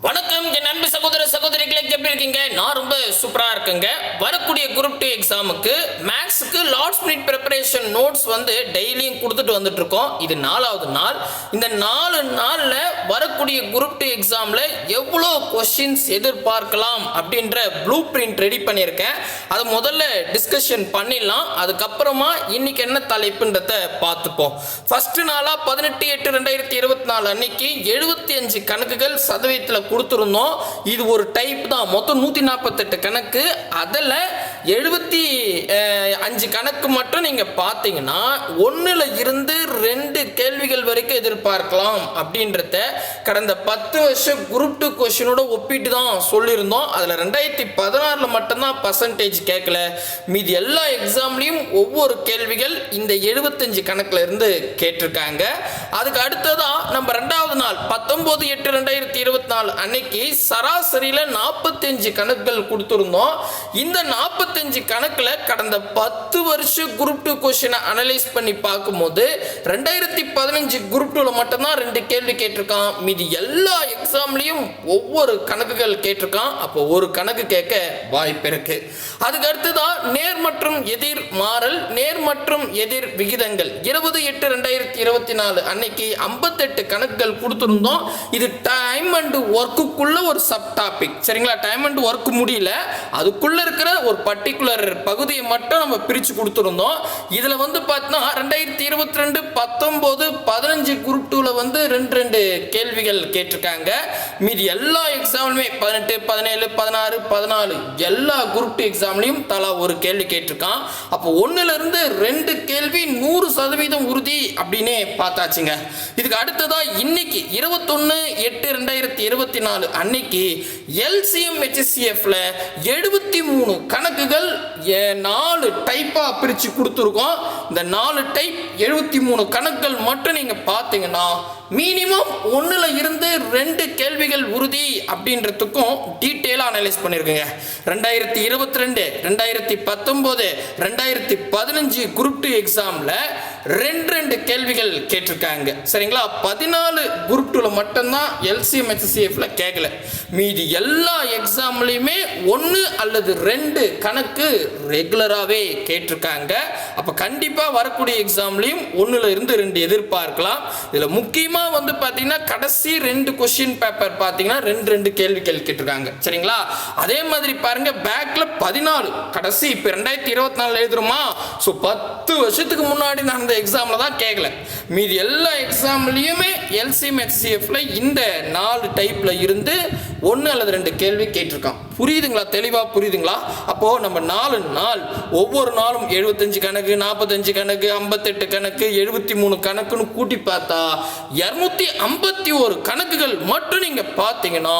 வணக்கம் என் அன்பு சகோதர எப்படி இருக்கீங்க நான் ரொம்ப சூப்பராக இருக்குங்க. வரக்கூடிய குரூப் டூ எக்ஸாமுக்கு மேக்ஸுக்கு லாஸ்ட் மினிட் ப்ரிப்பரேஷன் நோட்ஸ் வந்து டெய்லியும் கொடுத்துட்டு வந்துட்டு இருக்கோம் இது நாலாவது நாள். இந்த நாலு நாளில் வரக்கூடிய குரூப் டூ எக்ஸாமில் எவ்வளோ கொஷின்ஸ் எதிர்பார்க்கலாம் அப்படின்ற ப்ளூ பிரிண்ட் ரெடி பண்ணியிருக்கேன். அதை முதல்ல டிஸ்கஷன் பண்ணிடலாம். அதுக்கப்புறமா இன்னைக்கு என்ன தலைப்புன்றத பார்த்துப்போம். ஃபர்ஸ்ட் நாளாக பதினெட்டு எட்டு ரெண்டாயிரத்தி இருபத்தி நாலு அன்னைக்கு எழுபத்தி அஞ்சு கணக்குகள் சதவீதத்தில் கொடுத்துருந்தோம். இது ஒரு டைப் தான். மொத்தம் நூற்றி நாற்பத்தெட்டு கணக்கு. அதில் எழுபத்தி அஞ்சு கணக்கு மட்டும் நீங்கள் பார்த்தீங்கன்னா ஒன்றில் இருந்து ரெண்டு கேள்விகள் வரைக்கும் எதிர்பார்க்கலாம் அப்படின்றத கடந்த பத்து வருஷம் குரூப் டூ கொஷினோட ஒப்பிட்டு தான் சொல்லியிருந்தோம். அதில் ரெண்டாயிரத்தி பதினாறில் மட்டும்தான் பர்சன்டேஜ் கேட்கல. மீதி எல்லா எக்ஸாம்லேயும் ஒவ்வொரு கேள்விகள் இந்த எழுபத்தஞ்சு கணக்குல இருந்து கேட்டிருக்காங்க. அதுக்கு அடுத்ததான் நம்ம ரெண்டாவது நாள் பத்தொன்பது எட்டு ரெண்டாயிரத்தி இருபத்தி நாலு அன்னைக்கு சராசரியில் நாற்பத்தஞ்சு கணக்குகள் கொடுத்துருந்தோம். இந்த நாற்பத்தஞ்சு கணக்கில் கடந்த பத்து வருஷம் குரூப் டூ கொஷினை அனலைஸ் பண்ணி பார்க்கும்போது ரெண்டாயிரத்தி பதினஞ்சு குரூப் டூவில் மட்டும்தான் ரெண்டு கேள்வி கேட்டிருக்கான். மீதி எல்லா எக்ஸாம்லேயும் ஒவ்வொரு கணக்குகள் கேட்டிருக்கான். அப்போ ஒரு கணக்கு கேட்க வாய்ப்பு இருக்கு. அதுக்கு அடுத்ததான் நேர் மற்றும் எதிர் மாறல் நேர் மற்றும் எதிர் விகிதங்கள். இருபது எட்டு ரெண்டாயிரத்தி இருபத்தி நாலு அன்னைக்கு ஐம்பத்தெட்டு கணக்குகள் கொடுத்துருந்தோம். இது டைம் அண்ட் ஒர்க்குக்குள்ள ஒரு சப் டாபிக் சரிங்களா? டைம் அண்ட் ஒர்க் முடியல. அதுக்குள்ள இருக்கிற ஒரு பர்டிகுலர் பகுதியை மட்டும் நம்ம பிரித்து கொடுத்துருந்தோம். இதில் வந்து பார்த்தோன்னா ரெண்டாயிரத்தி இருபத்தி ரெண்டு பத்தொம்போது பதினஞ்சு குரூப் டூவில் வந்து ரெண்டு ரெண்டு கேள்விகள் கேட்டிருக்காங்க. மீதி எல்லா எக்ஸாம்லுமே பதினெட்டு பதினேழு பதினாறு பதினாலு எல்லா குரூப் டூ எக்ஸாம்லையும் தலா ஒரு கேள்வி கேட்டிருக்கான். அப்போ ஒன்றுலேருந்து ரெண்டு கேள்வி நூறு சதவீதம் உறுதி அப்படின்னே பார்த்தாச்சுங்க. இதுக்கு அடுத்ததாக இன்னைக்கு இருபத்தொன்று எட்டு ரெண்டாயிரத்தி இருபத்தி நாலு அன்னைக்கு எல்சிஎம் ஹெச்எஸ்சிஎஃப்ல எழுபத்தி மூணு கணக்கு எ- நாலு டைப்பாக பிரித்து கொடுத்துருக்கோம். இந்த நாலு டைப் எழுபத்தி மூணு கணக்குகள் மட்டும் நீங்கள் பார்த்தீங்கன்னா மினிமம் ஒன்றில் இருந்து ரெண்டு கேள்விகள் உறுதி அப்படின்றதுக்கும் டீட்டெயிலாக அனலைஸ் பண்ணியிருக்குங்க ரெண்டாயிரத்தி இருபத்தி ரெண்டு ரெண்டாயிரத்தி பத்தொம்போது ரெண்டாயிரத்தி பதினஞ்சு குரூப் டூ எக்ஸாமில் ரெண்டு ரெண்டு கேள்விகள் கேட்டிருக்காங்க. சரிங்களா? பதினாலு குரூப் டூவில் மட்டும்தான் எல்சிஎம் ஹெச்சிஎஃப்ல கேட்கல மீதி எல்லா எக்ஸாம்லையுமே ஒன்று அல்லது ரெண்டு கணக்கு ரெகுலராகவே கேட்டிருக்காங்க. அப்போ கண்டிப்பாக வரக்கூடிய எக்ஸாம்லேயும் ஒன்றுல இருந்து ரெண்டு எதிர்பார்க்கலாம். இதில் முக்கியமாக வந்து பார்த்தீங்கன்னா கடைசி ரெண்டு கொஷின் பேப்பர் பார்த்தீங்கன்னா ரெண்டு ரெண்டு கேள்வி கேட்டிருக்காங்க. சரிங்களா? அதே மாதிரி பாருங்க பேக்ல பதினாலு. கடைசி இப்போ ரெண்டாயிரத்தி இருபத்தி நாலு எழுதுறோமா? ஸோ பத்து வருஷத்துக்கு முன்னாடி நடந்த எக்ஸாமில் தான் கேட்கல மீதி எல்லா எக்ஸாம்லேயுமே எல்சிஎம் எக்ஸிஎஃப்ல இந்த நாலு டைப்ல இருந்து ஒன்று அல்லது ரெண்டு கேள்வி கேட்டிருக்கான். புரியுதுங்களா? தெளிவாக புரியுதுங்களா? அப்போது நம்ம நாலு நாள் ஒவ்வொரு நாளும் எழுபத்தஞ்சு கணக்கு நாற்பத்தஞ்சு கணக்கு ஐம்பத்தெட்டு கணக்கு எழுபத்தி மூணு கணக்குன்னு கூட்டி பார்த்தா இரநூத்தி ஐம்பத்தி ஒரு கணக்குகள் மட்டும் நீங்கள் பார்த்தீங்கன்னா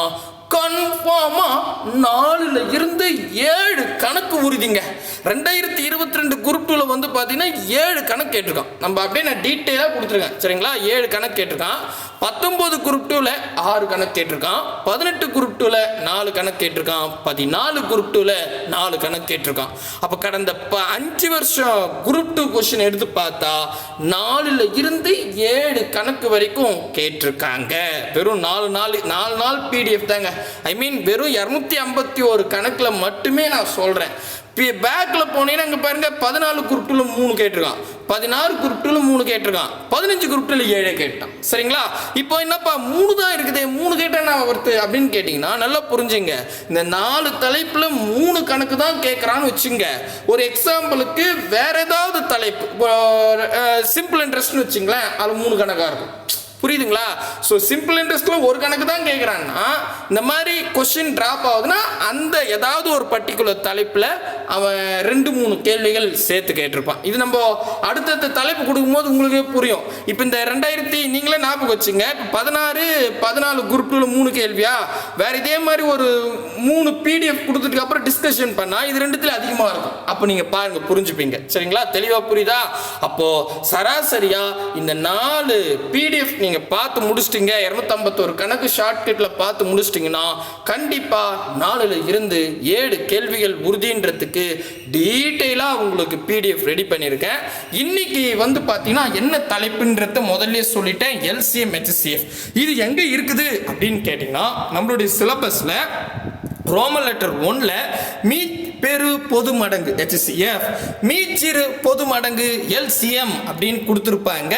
கன்ஃபார்மாக நாலுல இருந்து ஏழு கணக்கு உறுதிங்க. ரெண்டாயிரத்தி இருபத்தி ரெண்டு குரூப் டூவில் வந்து பார்த்தீங்கன்னா ஏழு கணக்கு கேட்டிருக்கான். நம்ம அப்படியே நான் டீட்டெயிலாக கொடுத்துருக்கேன். சரிங்களா? ஏழு கணக்கு கேட்டிருக்கான். பத்தொம்போது குரூப் டூவில் ஆறு கணக்கு கேட்டிருக்கான். பதினெட்டு குரூப் டூவில் நாலு கணக்கு கேட்டிருக்கான். பதினாலு குரூப் டூவில் நாலு கணக்கு கேட்டிருக்கான். அப்போ கடந்த ப அஞ்சு வருஷம் குரூப் டூ கொஷின் எடுத்து பார்த்தா நாலில் இருந்து ஏழு கணக்கு வரைக்கும் கேட்டிருக்காங்க. வெறும் நாலு நாள் நாலு நாள் பிடிஎஃப் தாங்க. ஐ மீன் வெறும் இரநூத்தி ஐம்பத்தி ஒரு கணக்கில் மட்டுமே நான் சொல்கிறேன் பேக்கில் போனீங்கன்னா இங்கே பாருங்கள் பதினாலு குரூப்டில் மூணு கேட்டிருக்கான். பதினாறு குரூப்டில் மூணு கேட்டிருக்கான். பதினஞ்சு குரூப்டில் ஏழு கேட்டான். சரிங்களா? இப்போ என்னப்பா மூணு தான் இருக்குது மூணு கேட்டால் நான் ஒருத்து அப்படின்னு கேட்டிங்கன்னா நல்லா புரிஞ்சுங்க. இந்த நாலு தலைப்பில் மூணு கணக்கு தான் கேட்குறான்னு வச்சுங்க. ஒரு எக்ஸாம்பிளுக்கு வேற ஏதாவது தலைப்பு சிம்பிள் இன்ட்ரெஸ்ட்னு வச்சுங்களேன் அது மூணு கணக்காக இருக்கும். புரியுதுங்களா? ஸோ சிம்பிள் இன்ட்ரெஸ்ட்டில் ஒரு கணக்கு தான் கேட்குறாங்கன்னா இந்த மாதிரி கொஷின் ட்ராப் ஆகுதுன்னா அந்த ஏதாவது ஒரு பர்டிகுலர் தலைப்பில் அவன் ரெண்டு மூணு கேள்விகள் சேர்த்து கேட்டிருப்பான். இது நம்ம அடுத்தடுத்த தலைப்பு கொடுக்கும்போது உங்களுக்கு புரியும். இப்போ இந்த ரெண்டாயிரத்தி நீங்களே ஞாபகம் வச்சுங்க. இப்போ பதினாறு பதினாலு குரூப்பில் மூணு கேள்வியா? வேற இதே மாதிரி ஒரு மூணு பிடிஎஃப் கொடுத்துட்டு அப்புறம் டிஸ்கஷன் பண்ணால் இது ரெண்டுத்துல அதிகமாக இருக்கும். அப்போ நீங்கள் பாருங்கள் புரிஞ்சுப்பீங்க. சரிங்களா? தெளிவாக புரியுதா? அப்போது சராசரியா இந்த நாலு பிடிஎஃப் நீங்கள் பார்த்து முடிச்சிட்டிங்க. இரநூத்தம்பத்தோரு கணக்கு ஷார்ட்கட்டில் பார்த்து முடிச்சிட்டிங்கன்னா கண்டிப்பாக நாலில் இருந்து ஏழு கேள்விகள் உறுதின்றதுக்கு டீட்டெயிலாக உங்களுக்கு பிடிஎஃப் ரெடி பண்ணியிருக்கேன். இன்னைக்கு வந்து பார்த்தீங்கன்னா என்ன தலைப்புன்றத முதல்ல சொல்லிட்டேன். எல்சிஎம் ஹெச்சிஎஃப் இது எங்கே இருக்குது அப்படின்னு கேட்டிங்கன்னா நம்மளுடைய சிலபஸில் ரோமன் லெட்டர் ஒன்னில் மீ பெரு பொது மடங்கு HCF மீச்சிறு பொது மடங்கு எல்சிஎம் அப்படின்னு கொடுத்துருப்பாங்க.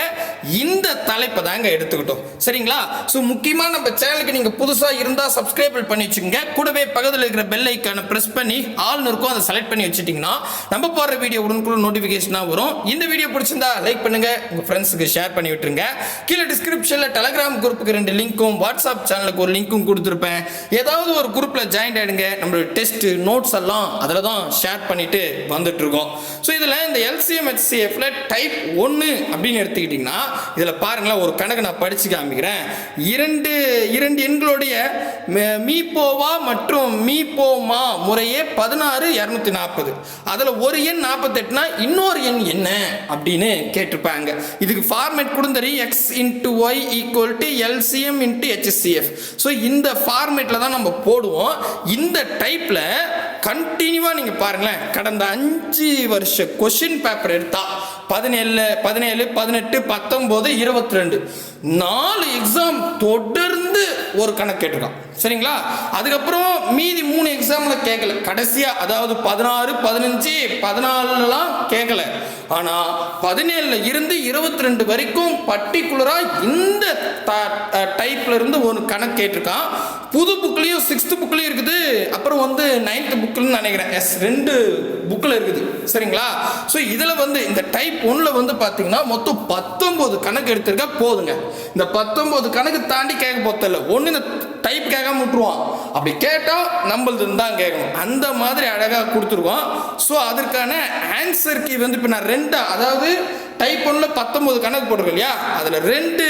இந்த தலைப்பை தாங்க எடுத்துக்கிட்டோம். சரிங்களா? ஸோ முக்கியமாக நம்ம சேனலுக்கு நீங்கள் புதுசாக இருந்தால் சப்ஸ்கிரைப் பண்ணி வச்சுக்கோங்க. கூடவே பக்கத்தில் இருக்கிற பெல் ஐக்கானை ப்ரெஸ் பண்ணி ஆள்னு இருக்கும் அதை செலக்ட் பண்ணி வச்சுட்டிங்கன்னா நம்ம போடுற வீடியோ உடனுக்குள்ள நோட்டிஃபிகேஷனாக வரும். இந்த வீடியோ பிடிச்சிருந்தா லைக் பண்ணுங்க. உங்கள் ஃப்ரெண்ட்ஸுக்கு ஷேர் பண்ணி விட்டுருங்க. கீழே டிஸ்கிரிப்ஷனில் டெலகிராம் குரூப்புக்கு ரெண்டு லிங்க்கும் வாட்ஸ்அப் சேனலுக்கு ஒரு லிங்க்கும் கொடுத்துருப்பேன். ஏதாவது ஒரு குரூப்பில் ஜாயின் ஆயிடுங்க. நம்மளோட டெஸ்ட் நோட்ஸ் எல்லாம் அதில் தான் ஷேர் பண்ணிட்டு வந்துட்ருக்கோம் ஸோ இதில் இந்த எல்சிஎம்ஹெச்சிஎஃப்ல டைப் ஒன்று அப்படின்னு எடுத்துக்கிட்டிங்கன்னா இதில் பாருங்களேன் ஒரு கணக்கு நான் படித்து காமிக்கிறேன். இரண்டு இரண்டு எண்களுடைய ம- மீபோவா மற்றும் மீபோமா முறையே பதினாறு இரநூத்தி நாற்பது. அதில் ஒரு எண் நாற்பத்தெட்டுனா இன்னொரு எண் என்ன அப்படின்னு கேட்டிருப்பாங்க. இதுக்கு ஃபார்மேட் கூட x into y equal to LCM into HCF so இந்த ஃபார்மேட்டில் தான் நம்ம போடுவோம். இந்த டைப்பில் கண்டினியூவாக நீங்கள் பாருங்களேன் கடந்த அஞ்சு வருஷ கொஷின் பேப்பர் எடுத்தா பதினேழு பதினேழு பதினெட்டு பத்தொம்போது இருபத்தி ரெண்டு நாலு எக்ஸாம் தொடர்ந்து ஒரு கணக்கு கேட்டிருக்கான். சரிங்களா? அதுக்கப்புறம் மீதி மூணு எக்ஸாமில் கேட்கல கடைசியாக அதாவது பதினாறு பதினஞ்சு பதினாலுலாம் கேட்கல ஆனால் பதினேழில் இருந்து இருபத்தி ரெண்டு வரைக்கும் பர்டிகுலராக இந்த டைப்பில் இருந்து ஒரு கணக்கு கேட்டிருக்கான். புது புக்லேயும் சிக்ஸ்த்து புக்லேயும் இருக்குது. அப்புறம் வந்து நைன்த் புக்குன்னு நினைக்கிறேன். எஸ் ரெண்டு புக்கில் இருக்குது. சரிங்களா? ஸோ இதில் வந்து இந்த டைப் ஒன்றில் வந்து பார்த்தீங்கன்னா மொத்தம் பத்தொம்போது கணக்கு எடுத்திருக்கா போதுங்க. இந்த பத்தொம்போது கணக்கு தாண்டி கேட்க போதில்ல ஒன்று இந்த டைப் கேட்காம விட்டுருவான். அப்படி கேட்டால் நம்மளது தான் கேட்கணும் அந்த மாதிரி அழகாக கொடுத்துருவோம் ஸோ அதற்கான ஆன்சர் கீ வந்து இப்போ நான் ரெண்டா அதாவது டைப் ஒன்றில் பத்தொம்போது கணக்கு போட்டிருக்கேன் இல்லையா? அதில் ரெண்டு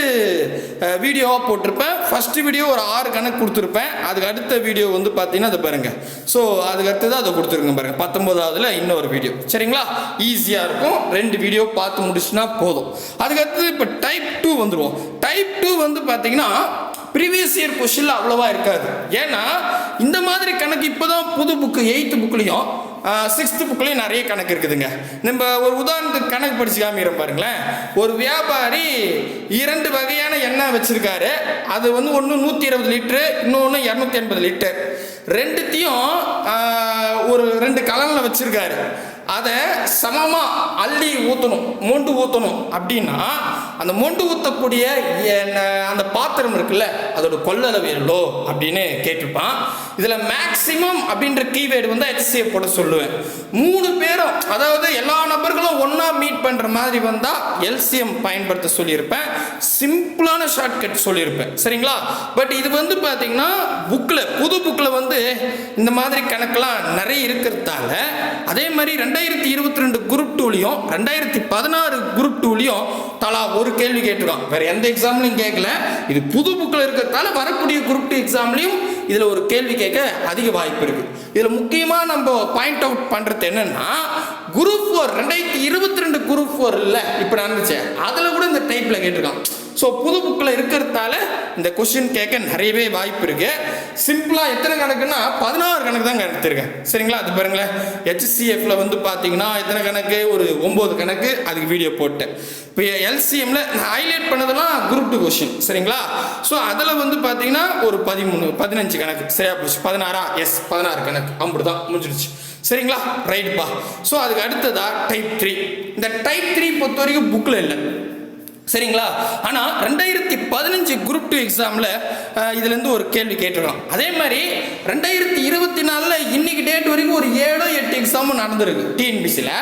வீடியோவாக போட்டிருப்பேன். ஃபஸ்ட்டு வீடியோ ஒரு ஆறு கணக்கு கொடுத்துருப்பேன். அதுக்கு அடுத்த வீடியோ வந்து பார்த்தீங்கன்னா அதை பாருங்கள் ஸோ அதுக்கு அடுத்தது அதை கொடுத்துருங்க பாருங்கள் பத்தொம்போதாவதுல இன்னொரு வீடியோ சரிங்களா? ஈஸியாக இருக்கும். ரெண்டு வீடியோ பார்த்து முடிச்சுனா போதும். அதுக்கு அடுத்தது இப்போ டைப் டூ வந்துடுவோம் டைப் டூ வந்து பார்த்தீங்கன்னா ப்ரீவியஸ் இயர் கொஷினில் அவ்வளோவா இருக்காது. ஏன்னா இந்த மாதிரி கணக்கு இப்போ தான் புது புக்கு எயித்து புக்லேயும் சிக்ஸ்த்து புக்லேயும் நிறைய கணக்கு இருக்குதுங்க. நம்ம ஒரு உதாரணத்துக்கு கணக்கு படிச்சு காமிக்கிறோம் பாருங்களேன். ஒரு வியாபாரி இரண்டு வகையான எண்ணெய் வச்சுருக்காரு. அது வந்து ஒன்று நூற்றி இருபது லிட்டரு இன்னொன்று இரநூத்தி எண்பது லிட்டர் ரெண்டுத்தையும் ஒரு ரெண்டு கலனில் வச்சுருக்காரு. அதை சமமாக அள்ளி ஊற்றணும் மூண்டு ஊற்றணும் அப்படின்னா அந்த மொண்டு ஊற்றக்கூடிய என்ன- அந்த பாத்திரம் இருக்குல்ல அதோட கொள்ளளவு எவ்வளோ அப்படின்னு கேட்டிருப்பான். இதில் மேக்ஸிமம் அப்படின்ற கீவேர்டு வந்து HCF போட சொல்லுவேன். மூணு பேரும் அதாவது எல்லா நபர்களும் ஒன்றா மீட் பண்ணுற மாதிரி வந்தால் எல்சிஎம் பயன்படுத்த சொல்லியிருப்பேன். சிம்பிளான ஷார்ட்கட் சொல்லியிருப்பேன். சரிங்களா? பட் இது வந்து பார்த்தீங்கன்னா புக்கில் புது புக்கில் வந்து இந்த மாதிரி கணக்கெலாம் நிறைய இருக்கிறதால அதே மாதிரி ரெண்டாயிரத்தி இருபத்தி ரெண்டு குரூப் டூலையும் ரெண்டாயிரத்தி பதினாறு குரூப் டூலையும் தலா ஒரு கேள்வி கேட்டிருக்கான். வேற எந்த எக்ஸாம்லையும் கேட்கல. இது புது புக்கில் இருக்கிறதால வரக்கூடிய குரூப் டூ எக்ஸாம்லையும் இதில் ஒரு கேள்வி கேட்க அதிக வாய்ப்பு இருக்கு. இதில் முக்கியமாக நம்ம பாயிண்ட் அவுட் பண்ணுறது என்னன்னா குரூப் ஃபோர் ரெண்டாயிரத்தி இருபத்தி ரெண்டு குரூப் ஃபோர் இல்லை இப்போ நடந்துச்சு அதில் கூட இந்த டைப்பில் கேட்டிருக்கான். ஸோ புது புக்கில் இருக்கிறதால இந்த கொஷின் கேட்க நிறையவே வாய்ப்பு இருக்குது சிம்பிளாக எத்தனை கணக்குன்னா பதினாறு கணக்கு தான் எடுத்திருக்கேன். சரிங்களா? அது பாருங்களேன். ஹெச்சிஎஃப்ல வந்து பார்த்தீங்கன்னா எத்தனை கணக்கு? ஒரு ஒம்பது கணக்கு. அதுக்கு வீடியோ போட்டேன். இப்போ எல்சிஎம்ல நான் ஹைலைட் பண்ணதெல்லாம் குரூப் டூ கொஷின் சரிங்களா? ஸோ அதில் வந்து பார்த்தீங்கன்னா ஒரு பதிமூணு பதினஞ்சு கணக்கு. சரியா போச்சு. பதினாறா? எஸ் பதினாறு கணக்கு. அப்படி தான் முடிஞ்சிடுச்சு. சரிங்களா? ரைட்பா ஸோ அதுக்கு அடுத்ததா டைப் த்ரீ இந்த டைப் த்ரீ பொறுத்த வரைக்கும் புக்கில் இல்லை. சரிங்களா? ஆனால் ரெண்டாயிரத்தி பதினஞ்சு குரூப் டூ எக்ஸாமில் இதுலேருந்து ஒரு கேள்வி கேட்டிருக்கோம். அதே மாதிரி ரெண்டாயிரத்தி இருபத்தி நாலில் இன்னைக்கு டேட் வரைக்கும் ஒரு ஏழோ எட்டு எக்ஸாமும் நடந்திருக்கு டிஎன்பிசியில்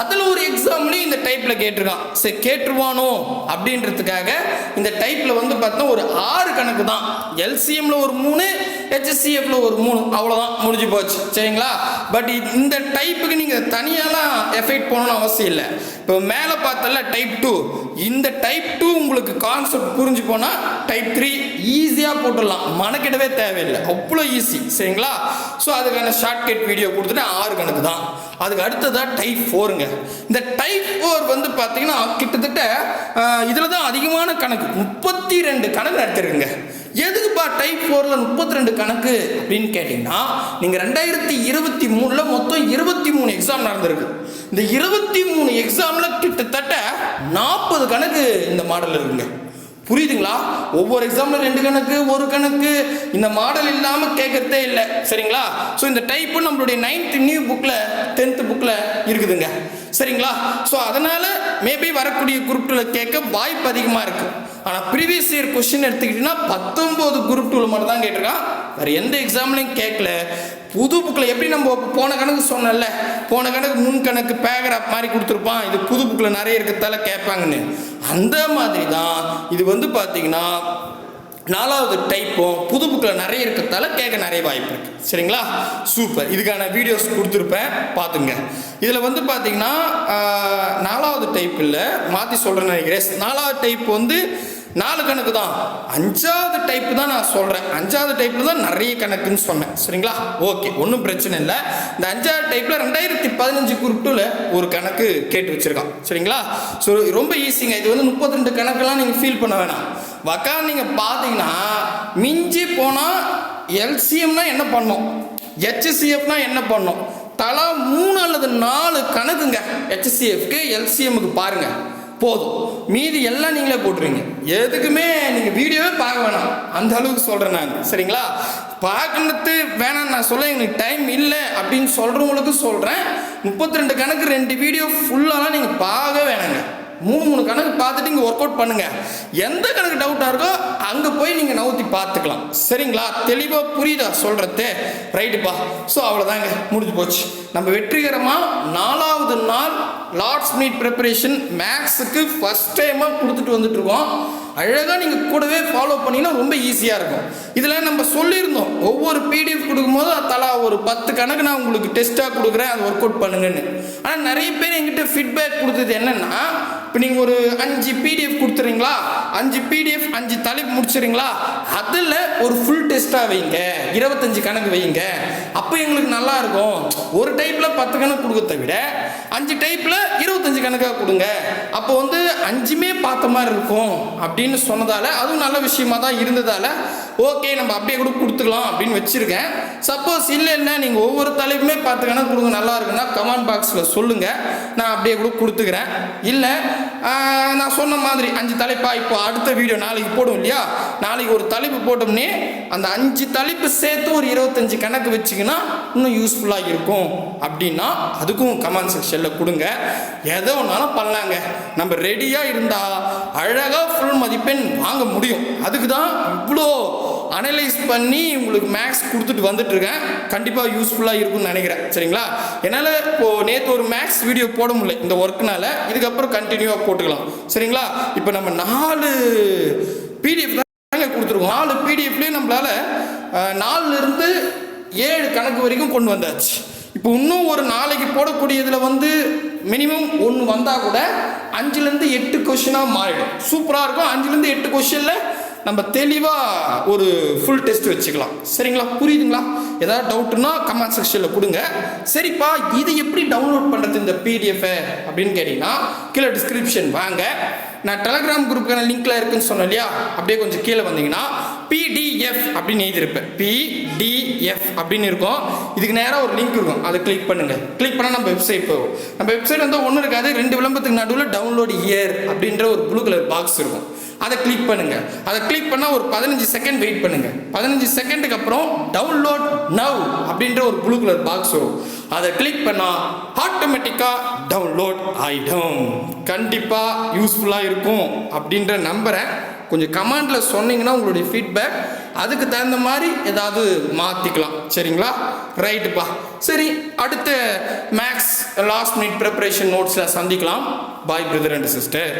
அதில் ஒரு எக்ஸாம்லேயும் இந்த டைப்பில் கேட்டிருக்கான். சரி கேட்டுருவானோ? அப்படின்றதுக்காக இந்த டைப்பில் வந்து பார்த்தா ஒரு ஆறு கணக்கு தான். எல்சிஎம்ல ஒரு மூணு ஹெச்எஸ்சிஎஃப்ல ஒரு மூணு. அவ்வளோதான் முடிஞ்சு போச்சு. சரிங்களா? பட் இந்த டைப்புக்கு நீங்கள் தனியாலாம் எஃபெக்ட் போகணும்னு அவசியம் இல்லை. இப்போ மேலே பார்த்தல டைப் டூ இந்த டைப் டூ உங்களுக்கு கான்செப்ட் புரிஞ்சு போனால் டைப் த்ரீ ஈஸியாக போட்டுடலாம். மனக்கிடவே தேவையில்லை. அவ்வளோ ஈஸி சரிங்களா? ஸோ அதுக்கான ஷார்ட்கட் வீடியோ கொடுத்துட்டு ஆறு கணக்கு தான். அதுக்கு அடுத்ததாக டைப் ஃபோருங்க இந்த டைப் ஃபோர் வந்து பார்த்தீங்கன்னா கிட்டத்தட்ட இதில் தான் அதிகமான கணக்கு. முப்பத்தி ரெண்டு கணக்கு நடத்திருக்குங்க. எதுக்குப்பா டைப் ஃபோரில் முப்பத்தி ரெண்டு கணக்கு அப்படின்னு கேட்டிங்கன்னா நீங்கள் ரெண்டாயிரத்தி இருபத்தி மூணில் மொத்தம் இருபத்தி மூணு எக்ஸாம் நடந்திருக்கு. இந்த இருபத்தி மூணு எக்ஸாமில் கிட்டத்தட்ட நாற்பது கணக்கு இந்த மாடல் இருக்குங்க. புரியுதுங்களா? ஒவ்வொரு எக்ஸாமில் ரெண்டு கணக்கு ஒரு கணக்கு இந்த மாடல் இல்லாமல் கேட்கறதே இல்லை. சரிங்களா? ஸோ இந்த டைப்பு நம்மளுடைய நைன்த் நியூ புக்கில் டென்த்து புக்கில் இருக்குதுங்க. சரிங்களா? ஸோ அதனால் மேபி வரக்கூடிய குரூப்பில் கேட்க வாய்ப்பு அதிகமாக இருக்குது ஆனால் இயர் கொஸ்டின் எடுத்துக்கிட்டிங்கன்னா பத்தொம்போது குரூப் டூவில் மட்டும் தான் கேட்டிருக்கான். வேறு எந்த எக்ஸாம்லையும் கேட்கல. புது புக்கில் எப்படி நம்ம போன கணக்கு சொன்னல போன கணக்கு முன் கணக்கு பேக்ராப் மாதிரி கொடுத்துருப்பான். இது புது புக்கில் நிறைய இருக்கிறதால கேட்பாங்கன்னு. அந்த மாதிரி தான் இது வந்து பார்த்தீங்கன்னா நாலாவது டைப்பும் புது புக்கில் நிறைய இருக்கிறதால கேட்க நிறைய வாய்ப்பு இருக்கு. சரிங்களா? சூப்பர் இதுக்கான வீடியோஸ் கொடுத்துருப்பேன். பார்த்துங்க இதில் வந்து பார்த்தீங்கன்னா நாலாவது டைப் இல்லை மாற்றி சொல்கிறேன்னு நினைக்கிறேன். நாலாவது டைப் வந்து நாலு கணக்கு தான். அஞ்சாவது டைப் தான் நான் சொல்கிறேன் அஞ்சாவது டைப்பில் தான் நிறைய கணக்குன்னு சொன்னேன். சரிங்களா? ஓகே ஒன்றும் பிரச்சனை இல்லை. இந்த அஞ்சாவது டைப்பில் ரெண்டாயிரத்தி பதினஞ்சு குரூப்பில் ஒரு கணக்கு கேட்டு வச்சுருக்கான். சரிங்களா? ஸோ ரொம்ப ஈஸிங்க இது வந்து முப்பத்தி ரெண்டு கணக்கெல்லாம் நீங்கள் ஃபீல் பண்ண வேணாம். வக்கா நீங்கள் பார்த்தீங்கன்னா மிஞ்சி போனால் எல்சிஎம்னா என்ன பண்ணும்? ஹெச்சிஎஃப்னா என்ன பண்ணும்? தலா மூணு அல்லது நாலு கணக்குங்க. ஹெச்சிஎஃப்க்கு எல்சிஎம்முக்கு பாருங்கள் போதும். மீதி எல்லாம் நீங்களே போட்டுருங்க. எதுக்குமே நீங்கள் வீடியோவே பார்க்க வேணாம். அந்த அளவுக்கு சொல்கிறேன் நான். சரிங்களா? பார்க்கறது வேணாம் நான் சொல்ல எனக்கு டைம் இல்லை அப்படின்னு சொல்கிறவங்களுக்கு சொல்கிறேன் முப்பத்தி ரெண்டு கணக்கு ரெண்டு வீடியோ ஃபுல்லாலாம் நீங்கள் பார்க்க வேணாங்க. மூணு மூணு கணக்கு பார்த்துட்டு இங்கே ஒர்க் அவுட் பண்ணுங்க. எந்த கணக்கு டவுட்டாக இருக்கோ அங்கே போய் நீங்கள் நவுத்தி பார்த்துக்கலாம். சரிங்களா? தெளிவாக புரியுதா சொல்கிறது ரைட்டுப்பா ஸோ அவ்வளோதாங்க முடிஞ்சு போச்சு. நம்ம வெற்றிகரமாக நாலாவது நாள் லார்ட்ஸ் மீட் ப்ரிப்பரேஷன் மேக்ஸுக்கு ஃபஸ்ட் டைமாக கொடுத்துட்டு வந்துட்டுருக்கோம். அழகாக நீங்கள் கூடவே ஃபாலோ பண்ணிங்கன்னா ரொம்ப ஈஸியாக இருக்கும். இதில் நம்ம சொல்லியிருந்தோம் ஒவ்வொரு பிடிஎஃப் கொடுக்கும்போது தலா ஒரு பத்து கணக்கு நான் உங்களுக்கு டெஸ்ட்டாக கொடுக்குறேன் அதை ஒர்க் அவுட் பண்ணுங்கன்னு. ஆனால் நிறைய பேர் எங்கிட்ட ஃபீட்பேக் கொடுத்தது என்னென்னா இப்போ நீங்கள் ஒரு அஞ்சு பிடிஎஃப் கொடுத்துறீங்களா? அஞ்சு பிடிஎஃப் அஞ்சு தலைப்பு முடிச்சிடுறீங்களா அதில் ஒரு ஃபுல் டெஸ்ட்டாக வைங்க. இருபத்தஞ்சு கணக்கு வைங்க. அப்போ எங்களுக்கு நல்லா இருக்கும். ஒரு டைப்பில் பத்து கணக்கு கொடுக்கறத விட அஞ்சு டைப்பில் இருபத்தஞ்சு கணக்காக கொடுங்க. அப்போ வந்து அஞ்சுமே பார்த்த மாதிரி இருக்கும் அப்படின்னு சொன்னதால் அதுவும் நல்ல விஷயமா தான் இருந்ததால் ஓகே நம்ம அப்படியே கூட கொடுத்துக்கலாம் அப்படின்னு வச்சுருக்கேன். சப்போஸ் இல்லை இல்லை நீங்கள் ஒவ்வொரு தலைப்புமே பார்த்துக்கணும் கொடுங்க நல்லா இருக்குன்னா கமெண்ட் பாக்ஸில் சொல்லுங்கள் நான் அப்படியே கூட கொடுத்துக்கிறேன். இல்லை நான் சொன்ன மாதிரி அஞ்சு தலைப்பா இப்போ அடுத்த வீடியோ நாளைக்கு போடும் இல்லையா? நாளைக்கு ஒரு தலைப்பு போட்டோம்னே அந்த அஞ்சு தலைப்பு சேர்த்து ஒரு இருபத்தஞ்சு கணக்கு வச்சிங்கன்னா இன்னும் யூஸ்ஃபுல்லாக இருக்கும். அப்படின்னா அதுக்கும் கமெண்ட் செக்ஷனில் கொடுங்க. எதோ ஒன்றாலும் பண்ணலாங்க. நம்ம ரெடியாக இருந்தால் அழகாக ஃபுல் மதிப்பெண் வாங்க முடியும். அதுக்கு தான் இவ்வளோ அனலைஸ் பண்ணி உங்களுக்கு மேக்ஸ் கொடுத்துட்டு வந்துட்டு இருக்கேன் கண்டிப்பாக யூஸ்ஃபுல்லாக இருக்கும்னு நினைக்கிறேன். சரிங்களா? என்னால் இப்போது நேற்று ஒரு மேக்ஸ் வீடியோ போட முடியல இந்த ஒர்க்னால இதுக்கப்புறம் கண்டினியூவாக போட்டுக்கலாம். சரிங்களா? இப்போ நம்ம நாலு பிடிஎஃப் தாங்க கொடுத்துருக்கோம். நாலு பிடிஎஃப்லேயும் நம்மளால நாலுலேருந்து ஏழு கணக்கு வரைக்கும் கொண்டு வந்தாச்சு. இப்போ இன்னும் ஒரு நாளைக்கு போடக்கூடியதில் வந்து மினிமம் ஒன்று வந்தால் கூட அஞ்சுலேருந்து எட்டு கொஷினாக மாறிடும். சூப்பராக இருக்கும். அஞ்சுலேருந்து எட்டு கொஷினில் நம்ம தெளிவாக ஒரு ஃபுல் டெஸ்ட் வச்சுக்கலாம். சரிங்களா? புரியுதுங்களா? ஏதாவது டவுட்னா கமெண்ட் செக்ஷனில் கொடுங்க. சரிப்பா இது எப்படி டவுன்லோட் பண்ணுறது இந்த பிடிஎஃபை அப்படின்னு கேட்டிங்கன்னா கீழே டிஸ்கிரிப்ஷன் வாங்க. நான் டெலகிராம் குரூப்புக்கான லிங்க்ல இருக்குன்னு சொன்னேன் இல்லையா? அப்படியே கொஞ்சம் கீழே வந்தீங்கன்னா பிடிஎஃப் அப்படின்னு எழுதியிருப்பேன். பிடிஎஃப் அப்படின்னு இருக்கும். இதுக்கு நேராக ஒரு லிங்க் இருக்கும். அதை கிளிக் பண்ணுங்க. கிளிக் பண்ணால் நம்ம வெப்சைட் போகும். நம்ம வெப்சைட் வந்து ஒன்றும் இருக்காது ரெண்டு விளம்பரத்துக்கு நடுவில் டவுன்லோட் இயர் அப்படின்ற ஒரு ப்ளூ கலர் பாக்ஸ் இருக்கும். அதை கிளிக் பண்ணுங்க. அதை கிளிக் பண்ணால் ஒரு பதினஞ்சு செகண்ட் வெயிட் பண்ணுங்க. பதினஞ்சு செகண்டுக்கு அப்புறம் டவுன்லோட் நவ் அப்படின்ற ஒரு ப்ளூ கலர் பாக்ஸ் வரும். அதை கிளிக் பண்ணால் ஆட்டோமேட்டிக்காக டவுன்லோட் ஆகிடும் கண்டிப்பாக யூஸ்ஃபுல்லாக இருக்கும் அப்படின்ற நம்பரை கொஞ்சம் கமெண்டில் சொன்னீங்கன்னா உங்களுடைய ஃபீட்பேக் அதுக்கு தகுந்த மாதிரி ஏதாவது மாற்றிக்கலாம் சரிங்களா? ரைட்டுப்பா சரி அடுத்த மேக்ஸ் லாஸ்ட் மினிட் ப்ரிப்பரேஷன் நோட்ஸில் சந்திக்கலாம். Bye brother and sister